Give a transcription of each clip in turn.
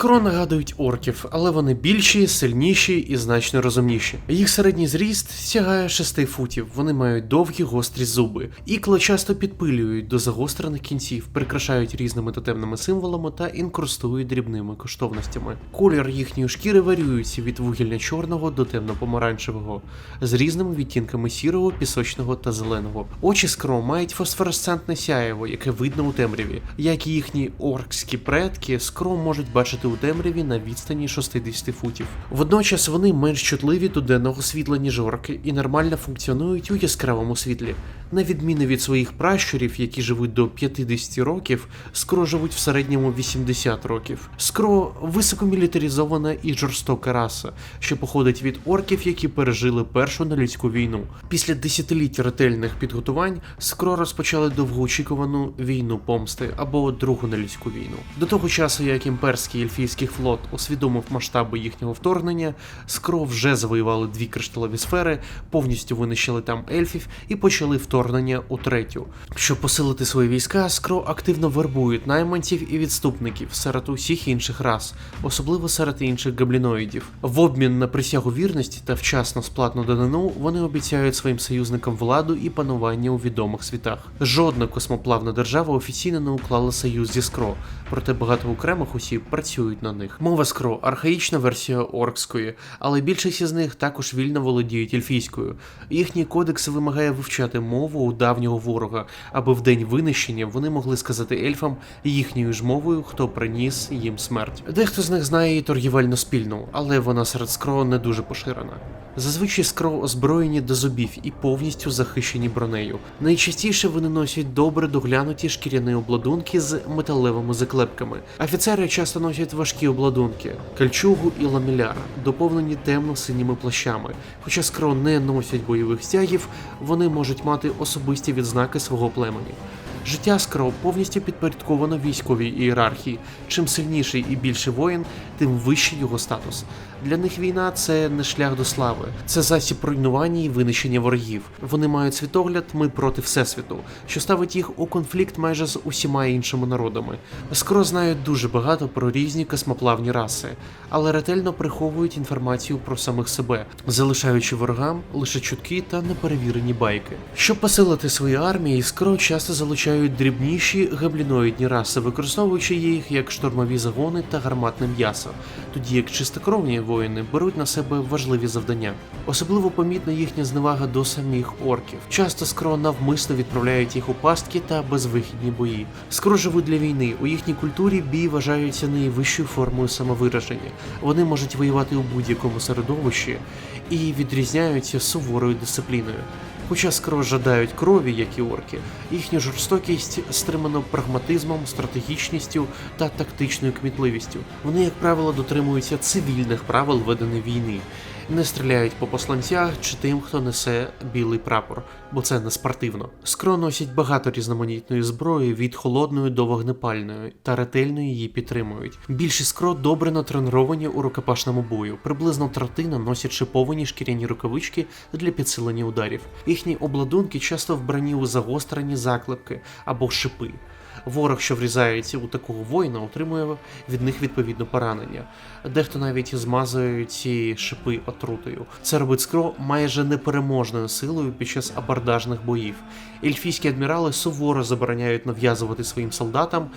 Скоро нагадують орків, але вони більші, сильніші і значно розумніші. Їх середній зріст сягає 6 футів. Вони мають довгі гострі зуби. Ікла часто підпилюють до загострених кінців, прикрашають різними тотемними символами та інкрустують дрібними коштовностями. Колір їхньої шкіри варіюється від вугільно-чорного до темно-помаранчевого, з різними відтінками сірого, пісочного та зеленого. Очі скро мають фосфоресцентне сяєво, яке видно у темряві. Як і їхні оркські предки, скро можуть бачити у темряві на відстані 60 футів. Водночас вони менш чутливі до денного світла, ніж орки, і нормально функціонують у яскравому світлі. На відміну від своїх пращурів, які живуть до 50 років, скро живуть в середньому 80 років. Скро високомілітаризована і жорстока раса, що походить від орків, які пережили першу нелюдську війну. Після десятиліть ретельних підготувань скро розпочали довгоочікувану війну помсти або другу нелюдську війну. До того часу, як імперський ельфійський флот усвідомив масштаби їхнього вторгнення, скро вже завоювали дві кришталеві сфери, повністю винищили там ельфів і почали вторгнення у третю. Щоб посилити свої війська, скро активно вербують найманців і відступників серед усіх інших рас, особливо серед інших габліноїдів. В обмін на присягу вірності та вчасно сплатну данину вони обіцяють своїм союзникам владу і панування у відомих світах. Жодна космоплавна держава офіційно не уклала союз зі скро, проте багато окремих осіб працюють на них. Мова скро архаїчна версія оркської, але більшість із них також вільно володіють ельфійською. Їхній кодекс вимагає вивчати мову у давнього ворога, аби в день винищення вони могли сказати ельфам їхньою ж мовою, хто приніс їм смерть. Дехто з них знає і торгівельну спільну, але вона серед скро не дуже поширена. Зазвичай скро озброєні до зубів і повністю захищені бронею. Найчастіше вони носять добре доглянуті шкіряні обладунки з металевими заклепками. Офіцери часто носять важкі обладунки, кальчугу і ламіляр, доповнені темно-синіми плащами. Хоча скро не носять бойових стягів, вони можуть мати особисті відзнаки свого племені. Життя Скро повністю підпорядковано військовій ієрархії. Чим сильніший і більший воїн, тим вищий його статус. Для них війна це не шлях до слави, це засіб руйнування і винищення ворогів. Вони мають світогляд ми проти всесвіту, що ставить їх у конфлікт майже з усіма іншими народами. Скро знають дуже багато про різні космоплавні раси, але ретельно приховують інформацію про самих себе, залишаючи ворогам лише чутки та неперевірені байки. Щоб посилити свої армії, скро часто залучають дрібніші габліноїдні раси, використовуючи їх як штурмові загони та гарматне м'ясо, тоді як чистокровні воїни беруть на себе важливі завдання. Особливо помітна їхня зневага до самих орків. Часто скро навмисно відправляють їх у пастки та безвихідні бої. Скро живуть для війни. У їхній культурі бій вважається найвищою формою самовираження. Вони можуть воювати у будь-якому середовищі і відрізняються суворою дисципліною. Хоча скоро жадають крові, як і орки, їхня жорстокість стримана прагматизмом, стратегічністю та тактичною кмітливістю. Вони, як правило, дотримуються цивільних правил ведення війни, не стріляють по посланцях чи тим, хто несе білий прапор, бо це не спортивно. Скро носять багато різноманітної зброї від холодної до вогнепальної та ретельно її підтримують. Більшість скро добре натреновані у рукопашному бою. Приблизно третина носять шиповані шкіряні рукавички для підсилення ударів. Їхні обладунки часто вбрані у загострені заклепки або шипи. Ворог, що врізається у такого воїна, отримує від них відповідно поранення. Дехто навіть змазує ці шипи отрутою. Це робить скро майже непереможною силою під час абордажних боїв. Ельфійські адмірали суворо забороняють нав'язувати своїм солдатам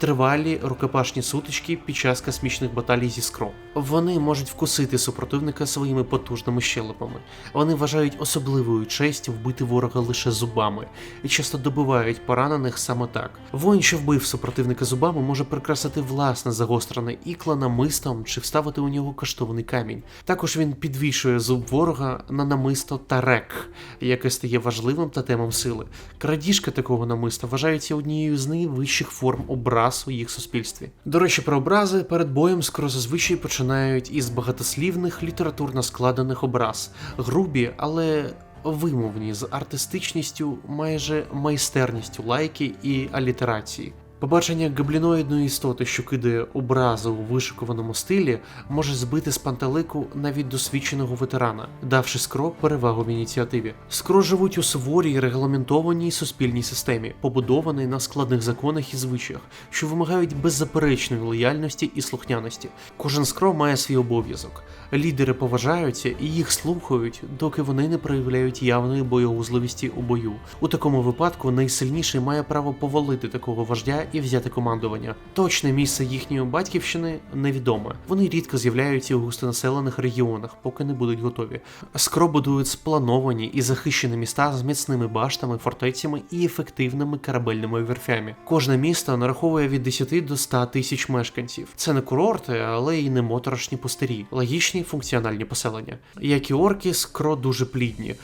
тривалі рукопашні сутички під час космічних баталій зі скро. Вони можуть вкусити супротивника своїми потужними щелепами. Вони вважають особливою честю вбити ворога лише зубами і часто добивають поранених саме так. Воїн, що вбив супротивника зубами, може прикрасити власне загострене ікло намистом чи вставити у нього коштовний камінь. Також він підвішує зуб ворога на намисто тарек, яке стає важливим тотемом сили. Крадіжка такого намиста вважається однією з найвищих форм образ у їх суспільстві. До речі, про образи перед боєм скоро зазвичай починають із багатослівних літературно складених образ, грубі, але вимовні з артистичністю, майже майстерністю лайки і алітерації. Побачення габліноїдної істоти, що кидає образи у вишикуваному стилі, може збити з пантелику навіть досвідченого ветерана, давши скро перевагу в ініціативі. Скро живуть у суворій регламентованій суспільній системі, побудованій на складних законах і звичаях, що вимагають беззаперечної лояльності і слухняності. Кожен скро має свій обов'язок. Лідери поважаються і їх слухають, доки вони не проявляють явної боєгузливості у бою. У такому випадку найсильніший має право повалити такого вождя і взяти командування. Точне місце їхньої батьківщини невідоме. Вони рідко з'являються у густонаселених регіонах, поки не будуть готові. Скро будують сплановані і захищені міста з міцними баштами, фортецями і ефективними корабельними верфями. Кожне місто нараховує від 10 до 100 тисяч мешканців. Це не курорти, але й не моторошні пустирі, логічні функціональні поселення. Як і орки, скро дуже плідні.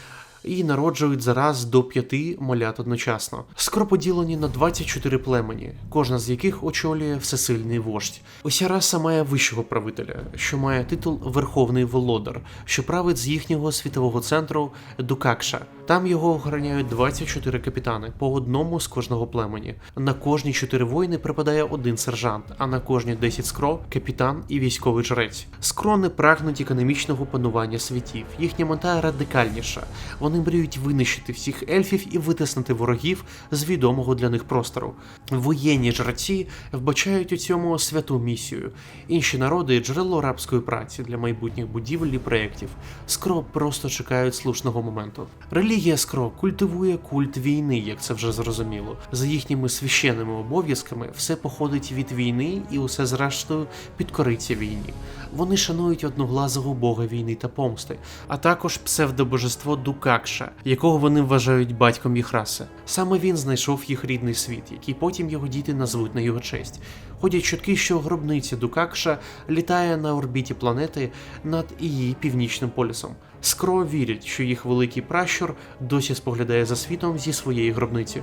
І народжують зараз до п'яти малят одночасно. Скоро поділені на 24 племені, кожна з яких очолює всесильний вождь. Уся раса має вищого правителя, що має титул Верховний Володар, що править з їхнього світового центру Дукакша. Там його охороняють 24 капітани, по одному з кожного племені. На кожні 4 воїни припадає один сержант, а на кожні 10 скро капітан і військовий жрець. Скро не прагнуть економічного панування світів. Їхня мета радикальніша. Вони мріють винищити всіх ельфів і витиснути ворогів з відомого для них простору. Воєнні жреці вбачають у цьому святу місію. Інші народи джерело рабської праці для майбутніх будівель і проєктів. Скро просто чекають слушного моменту. Релігія Скро культивує культ війни, як це вже зрозуміло. За їхніми священними обов'язками все походить від війни і усе зрештою підкориться війні. Вони шанують одноглазого бога війни та помсти, а також псевдобожество Дукакша, якого вони вважають батьком їх раси. Саме він знайшов їх рідний світ, який потім його діти назвуть на його честь. Ходять чутки, що гробниця Дукакша літає на орбіті планети над її північним полюсом. Скро вірять, що їх великий пращур досі споглядає за світом зі своєї гробниці.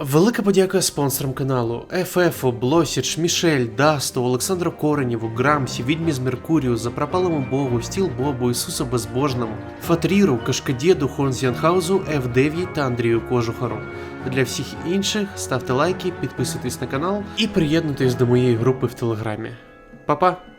Велика подяка спонсорам каналу ФФ, Блосіч, Мішель, Дасту, Олександру Коренєву, Грамсі, Відьмі з Меркурію, Запропалому Богу, Стіл Бобу, Ісусу Безбожному, Фатріру, Кашкадєду, Хонзіанхаузу, F9 та Андрію Кожухару. Для всіх інших ставте лайки, підписуйтесь на канал і приєднуйтесь до моєї групи в Телеграмі. Па-па!